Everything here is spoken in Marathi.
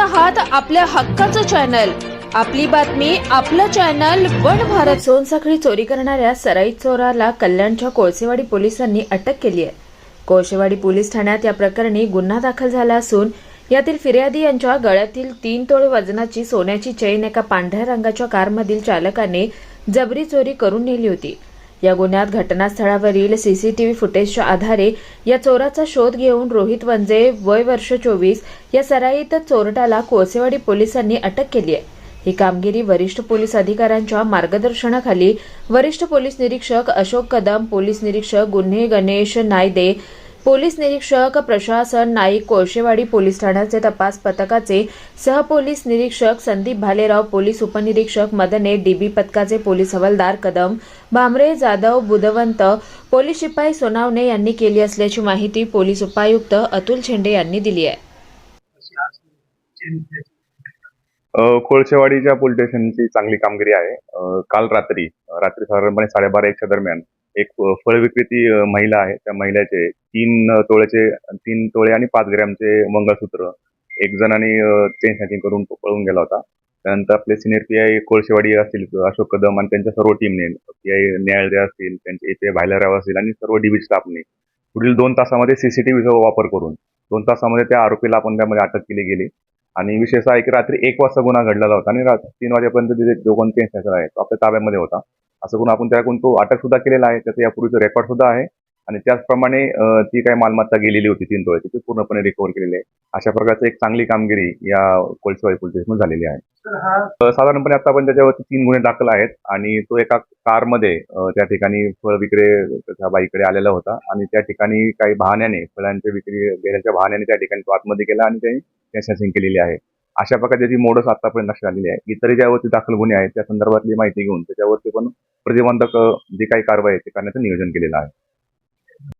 आहात आपल्या हक्काचं चॅनल आपली बातमी आपलं चॅनल वन भारत. सोनसाखळी चोरी करणाऱ्या सराई चोराला कल्याणच्या कोळसेवाडी पोलिसांनी अटक केली आहे. कोळसेवाडी पोलीस ठाण्यात या प्रकरणी गुन्हा दाखल झाला असून यातील फिर्यादी यांच्या गळ्यातील तीन तोळे वजनाची सोन्याची चैन एका पांढऱ्या रंगाच्या कारमधील चालकाने जबरी चोरी करून नेली होती. या गुन्ह्यात घटनास्थळावरील सीसीटीव्ही फुटेजच्या आधारे या चोराचा शोध घेऊन रोहित वंजे वय वर्ष चोवीस या सराईत चोरट्याला कोळसेवाडी पोलिसांनी अटक केली आहे. ही कामगिरी वरिष्ठ पोलीस अधिकाऱ्यांच्या मार्गदर्शनाखाली वरिष्ठ पोलीस निरीक्षक अशोक कदम पोलीस निरीक्षक गुन्हे गणेश नायदे पोलीस निरीक्षक प्रशासन नाईक कोळशेवाडी पोलीस ठाण्याचे तपास पथकाचे सहपोलीस निरीक्षक संदीप भालेराव पोलीस उपनिरीक्षक मदने डीबी पथकाचे पोलीस हवालदार कदम भामरे जाधव बुधवंत पोलीस शिपाई सोनावणे यांनी केली असल्याची माहिती पोलीस उपायुक्त अतुल झेंडे यांनी दिली आहे. कोळशेवाडीच्या पोलीस स्टेशनची चांगली कामगिरी आहे. काल रात्री रात्री साधारणपणे साडेबारा एकच्या दरम्यान एक फळ विक्रेती महिला आहे. त्या महिलेचे तीन तोळ्याचे तीन तोळे आणि पाच ग्रॅमचे मंगळसूत्र. एक जणांनी चेन स्नॅचिंग करून तो पळून गेला होता. त्यानंतर आपले सिनियर पी आय कोळशेवाडी असतील अशोक कदम आणि त्यांच्या सर्व टीमने पी आय न्यायालय असतील त्यांचे ए पी आय भायलाराव असतील आणि सर्व डीबी स्टाफने पुढील दोन तासामध्ये सीसीटीव्हीचा वापर करून दोन तासामध्ये त्या आरोपीला आपण त्यामध्ये अटक केली गेली. आणि विशेष आहे की रात्री एक वाजता गुन्हा घडलेला होता आणि तीन वाजेपर्यंत तिथे जो कोण केस आहे तो आपल्या ताब्यामध्ये होता. असं करून आपण त्याकडून तो अटक सुद्धा केलेला आहे. त्याचं यापूर्वीचं रेकॉर्ड सुद्धा आहे. आणि त्याचप्रमाणे ती काही मालमत्ता गेलेली होती तीन तोळ्याची ती पूर्णपणे रिकव्हर केलेली आहे. अशा प्रकारची एक चांगली कामगिरी या कोळसेवाडी पोलीस स्टेशनमध्ये झालेली आहे. हा साधारणपणे आता आपण त्याच्यावरती तीन गुन्हे दाखल आहेत आणि तो एका कारमध्ये त्या ठिकाणी फळ विक्रे त्या बाईकडे आलेला होता. आणि त्या ठिकाणी काही बहाण्याने फळांच्या विक्री गेल्याच्या बहाण्याने त्या ठिकाणी तो आतमध्ये गेला आणि त्यांनी सेन्सिंग केलेली आहे. अशा प्रकारची त्याची मोडस आतापर्यंत लक्षात आलेली आहे इतर ज्यावरती दाखल गुन्हे आहेत त्या संदर्भातली माहिती घेऊन त्याच्यावरती पण प्रतिबंधक जे जी काही कारवाई आहे ते करण्याचं नियोजन केलेलं आहे.